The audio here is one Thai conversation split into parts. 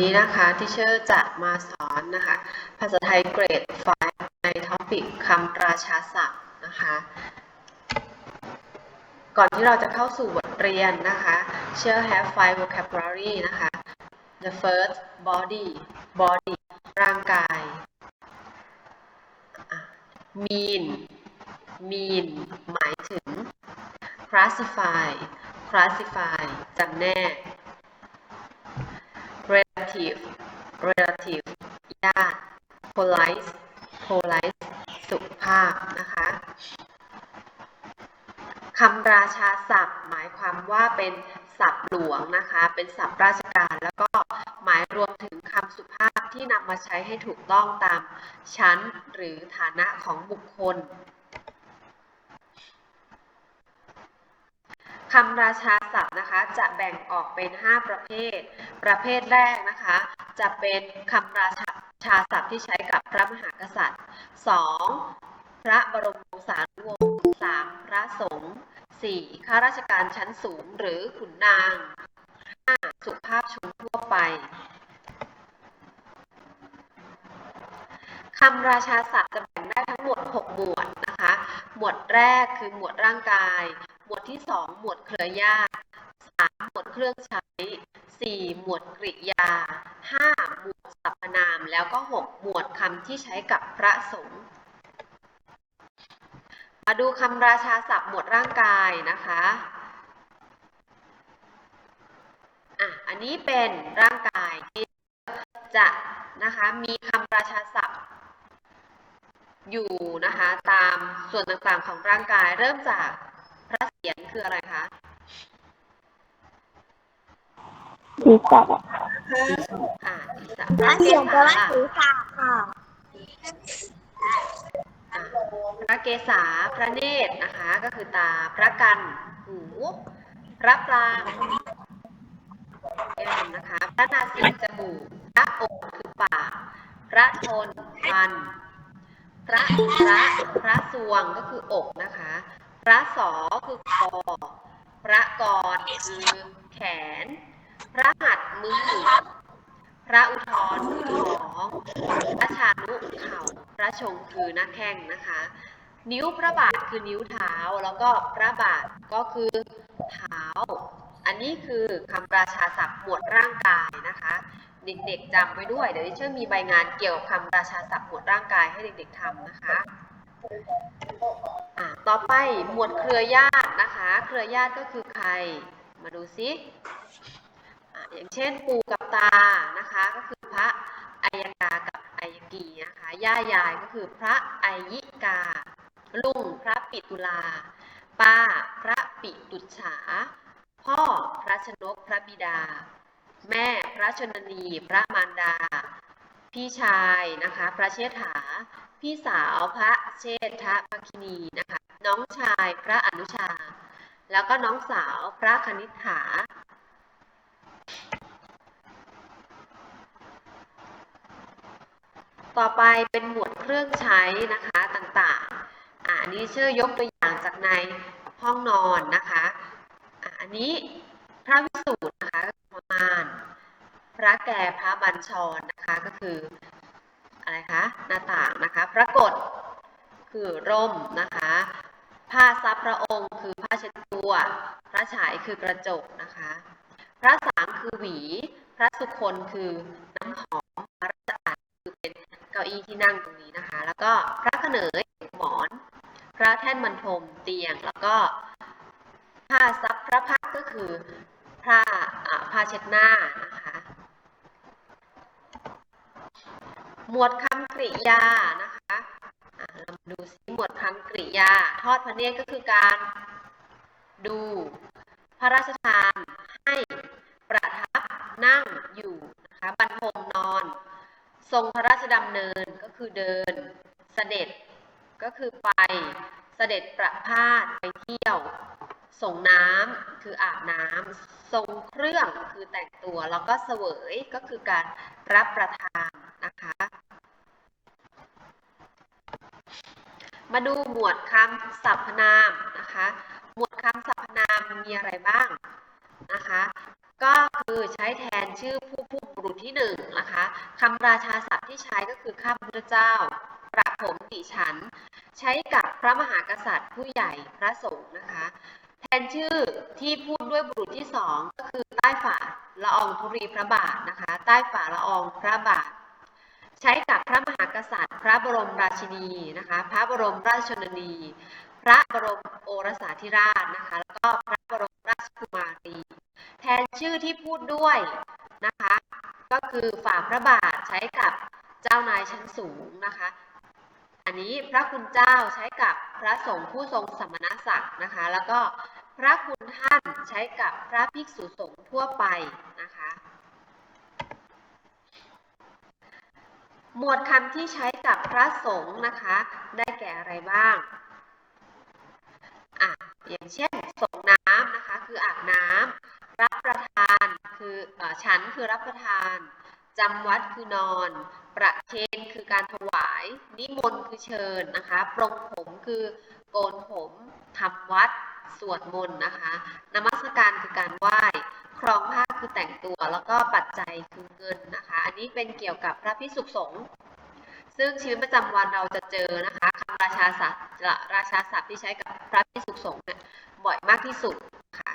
นี้นะคะที่เชอร์จะมาสอนนะคะ ภาษาไทยเกรด 5 ในท็อปิกคำราชาศัพท์นะคะ ก่อนที่เราจะเข้าสู่บทเรียนนะคะเชอร์ have five vocabulary นะคะ the first body body ร่างกาย mean mean หมายถึง classify classify จำแนก relative relative ญาติ polite polite สุภาพนะคะคำราชาศัพท์ หมายความว่าเป็นศัพท์หลวงนะคะ เป็นศัพท์ราชการ แล้วก็หมายรวมถึงคำสุภาพที่นำมาใช้ให้ถูกต้องตามชั้นหรือฐานะของบุคคลคำราชาศัพท์นะคะจะแบ่งออกเป็น 5 ประเภท ประเภทแรกนะคะ จะเป็นคำราชาศัพท์ที่ใช้กับพระมหากษัตริย์ 2. พระบรมวงศานุวงศ์ 3. พระสงฆ์ 4. ข้าราชการชั้นสูงหรือขุนนาง 5. สุภาพชนทั่วไปคำราชาศัพท์จะแบ่งได้ทั้งหมด 6 หมวดนะคะ หมวดแรกคือหมวดร่างกาย หมวดที่ 2 หมวดเครือญาติ 3. หมวดเครื่องใช้ 4. หมวดกริยา 5. หมวดสรรพนาม แล้วก็ 6 หมวดคำที่ใช้กับพระสงฆ์มาดูคำราชาศัพท์หมวดร่างกายนะคะอะอันนี้เป็นร่างกายที่จะนะคะมีคำราชาศัพท์อยู่นะคะตามส่วนต่างๆของร่างกายเริ่มจากพระเศียรคืออะไรคะ ศีรษะอ่าศีรษะพระเสียงแปลว่าอะศีรษะค่ะอะพระเกศาพระเนตรนะคะ ก็คือตาพระกันหูพระปรางแก้มนะคะพระนาสิกจมูกพระอกคือปากพระทนฟัน พระพระพระสวงก็คืออกนะคะ พระสอคือคอพระกรคือแขน พระหัตถ์มือพระอุทธรคือท้องพระชานุเข่าพระชงคือหน้าแข้งนะคะ นิ้วพระบาทคือนิ้วเท้าแล้วก็พระบาทก็คือเท้า อันนี้คือคำราชาศัพท์หมวดร่างกายนะคะ เด็กๆจำไว้ด้วย เดี๋ยวดิเชอร์มีใบงานเกี่ยวกับคำราชาศัพท์หมวดร่างกายให้เด็กๆทำนะคะต่อไปหมวดเครือญาตินะคะ เครือญาติก็คือใคร มาดูซิ อย่างเช่นปู่กับตานะคะก็คือพระอัยกากับอัยกีนะคะย่ายายก็คือพระอัยยิกา ลุงพระปิตุลา ป้าพระปิตุฉา พ่อพระชนกพระบิดา แม่พระชนนีพระมารดา พี่ชายนะคะพระเชษฐา พี่สาวพระเชษฐภคินีนะคะน้องชายพระอนุชา แล้วก็น้องสาวพระคณิษฐา ต่อไปเป็นหมวดเครื่องใช้นะคะต่างๆ อ่าอันนี้เชื่อยกตัวอย่างจากในห้องนอนนะคะอ่าอันนี้พระวิสูตรนะคะก็คือพระมารพระแก่พระบัญชรนะคะก็คืออะไรคะหน้าต่างนะคะพระกฏคือร่มนะคะผ้าซับพระองค์คือผ้าเช็ดตัวพระฉายคือกระจกนะคะ พระสางคือหวี พระสุคนคือน้ำหอ ก้าอี้ที่นั่งตรงนี้นะคะ แล้วก็พระเขนยหมอน พระแท่นบรรทมเตียง แล้วก็ผ้าซับพระพักก็คือผ้าผ้าเช็ดหน้านะคะหมวดคำกริยานะคะเรามาดูซิหมวดคำกริยา ทอดพระเนตรก็คือการดู พระราชทานให้ประทับนั่งอยู่นะคะบรรทมนอน ทรงพระราชดำเนินก็คือเดินเสด็จก็คือไปเสด็จประพาสไปเที่ยว ส่งน้ำคืออาบน้ำทรงเครื่องคือแต่งตัวแล้วก็เสวยก็คือการรับประทานนะคะมาดูหมวดคำสรรพนามนะคะ หมวดคำสรรพนามมีอะไรบ้างนะคะ ก็คือใช้แทนชื่อผู้พูดบุรุษที่หนึ่งนะคะคำราชาศัพท์ที่ใช้ก็คือข้าพระพุทธเจ้าประผมดิฉัน ใช้กับพระมหากษัตริย์ผู้ใหญ่พระสงฆ์นะคะ แทนชื่อที่พูดด้วยบุรุษที่สองก็คือใต้ฝ่าละอองธุรีพระบาทนะคะ ใต้ฝ่าละอองพระบาท ใช้กับพระมหากษัตริย์ พระบรมราชินีนะคะ พระบรมราชชนนี พระบรมโอรสาธิราชนะคะ แล้วก็พระบรมราชกุมารี ทนชื่อที่พูดด้วยนะคะ ก็คือฝ่าพระบาทใช้กับเจ้านายชั้นสูงนะคะ อันนี้พระคุณเจ้าใช้กับพระสงฆ์ผู้ทรงสมณศักดิ์นะคะ แล้วก็พระคุณท่านใช้กับพระภิกษุสงฆ์ทั่วไปนะคะ หมวดคำที่ใช้กับพระสงฆ์นะคะ ได้แก่อะไรบ้างอะอย่างเช่นส่งน้ำนะคะ คืออาบน้ำ รับประทานคืออฉันคือรับประทานจำวัดคือนอน ประเคนคือการถวาย นิมนต์คือเชิญนะคะปรงผมคือโกนผมทำวัด สวดมนต์นะคะนมัสการคือการไหว้ ครองผ้าคือแต่งตัวแล้วก็ปัจจัยคือเงินนะคะ อันนี้เป็นเกี่ยวกับพระพิสุสงฆ์ซึ่งชีวิตประจำวันเราจะเจอนะคะคำราชาศัพท์ราชาศัพท์ที่ใช้กับพระพิสุสงฆ์เนี่ยบ่อยมากที่สุดค่ะ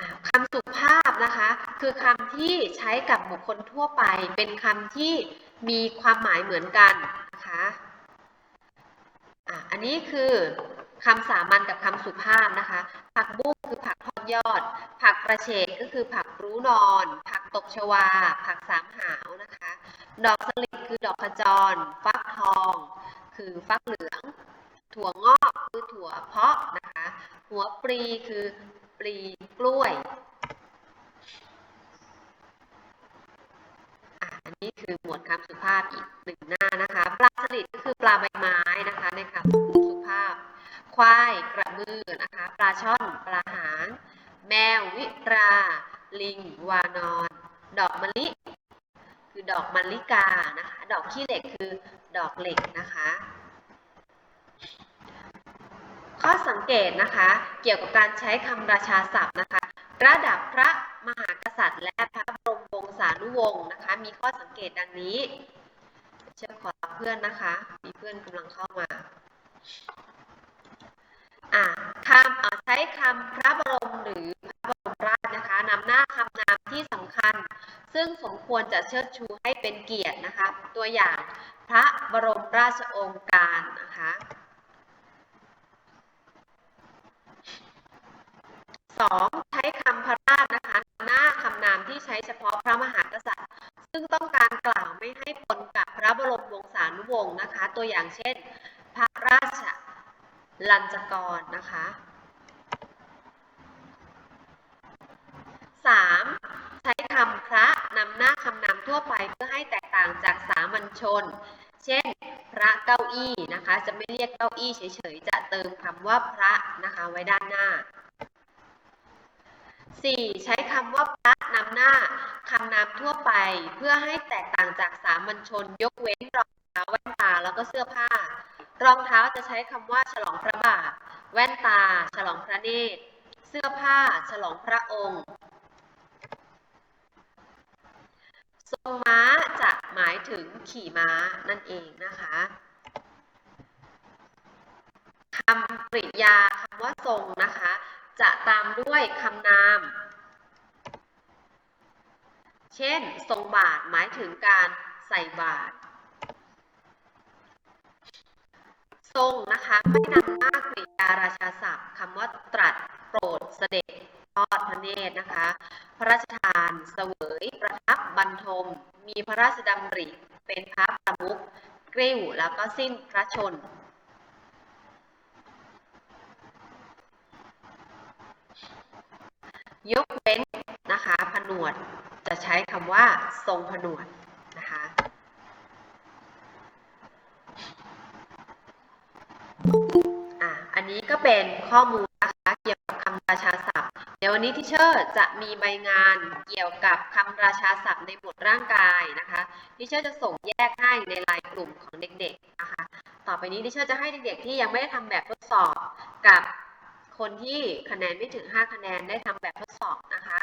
อ่าคำ สุภาพนะคะ คือคำที่ใช้กับบุคคลทั่วไป เป็นคำที่มีความหมายเหมือนกันนะคะอันนี้คือคำสามัญกับคำสุภาพนะคะ ผักบุ้งคือผักทอดยอด ผักกระเฉดก็คือผักรู้นอน ผักตบชวา ผักสามหาวนะคะ ดอกสลิดคือดอกขจร ฟักทอง คือฟักเหลือง ถั่วงอกคือถั่วเพาะนะคะ หัวปลีคือปลีกล้วยอะอั นนี้คือหมวดคำสุภาพอีกหนึ่งหน้านะคะ ปลาสลิดก็คือปลาใบไม้นะคะในคำสุภาพ ควายกระมือนะคะ ปลาช่อน ปลาหาง แมววิรา ลิง วานอน ดอกมะลิ คือดอกมะลิกานะคะ ดอกขี้เหล็กคือดอกเหล็กนะคะข้อสังเกตนะคะเกี่ยวกับการใช้คำราชาศัพท์นะคะ ระดับพระมหากษัตริย์และพระบร มวงศานุวงศ์นะคะ มีข้อสังเกตดังนี้ เชื่อขอเพื่อนนะคะ มีเพื่อนกำลังเข้ามาอ่าคำเอ่อใช้คำพระบรมหรือพระบรมราชนะคะนำหน้าคำนามที่สำคัญ ซึ่งสมควรจะเชิดชูให้เป็นเกียรตินะคะ ตัวอย่างพระบรมราชองค์การนะคะสองใช้คำพระราชนะ ที่ใช้เฉพาะพระมหากษัตริย์ ซึ่งต้องการกล่าวไม่ให้ปนกับพระบรมวงศานุวงศ์นะคะ ตัวอย่างเช่น พระราชลัญจกรนะคะ 3. ใช้คำพระนำหน้าคำนามทั่วไปเพื่อให้แตกต่างจากสามัญชน เช่น พระเก้าอี้นะคะ จะไม่เรียกเก้าอี้เฉยๆ จะเติมคำว่าพระนะคะไว้ด้านหน้า 4. ใช้คำว่า หน้าคำนามทั่วไป เพื่อให้แตกต่างจากสามัญชน ยกเว้นรองเท้าแว่นตาแล้วก็เสื้อผ้า รองเท้าจะใช้คำว่า ฉลองพระบาท แว่นตา ฉลองพระเนตร เสื้อผ้า ฉลองพระองค์ทรงม้าจะหมายถึงขี่ม้านั่นเองนะคะคำกริยาคำว่าทรงนะคะ จะตามด้วยคำนาม เช่น ทรงบาทหมายถึงการใส่บาตรทรงนะคะไม่นำหน้ากริยาราชาศัพท์คำว่าตรัสโปรดเสด็จทอดพระเนตรนะคะ พระราชทานเสวยประทับบรรทม มีพระราชดำริเป็นพระประมุขกริ้วแล้วก็สิ้นพระชนยกเว้นนะคะผนวด จะใช้คำว่าทรงผนวดนะคะอะอันนี้ก็เป็นข้อมูลนะคะเกี่ยวกับคำราชาศัพท์ เดี๋ยววันนี้ที่เชอร์จะมีใบงานเกี่ยวกับคำราชาศัพท์ในหมวดร่างกายนะคะที่เชอร์จะส่งแยกให้ในไลน์กลุ่มของเด็กๆนะคะต่อไปนี้ที่เชอร์จะให้เด็กๆที่ยังไม่ได้ทำแบบทดสอบกับคนที่คะแนนไม่ถึง 5 คะแนนได้ทำแบบทดสอบนะคะ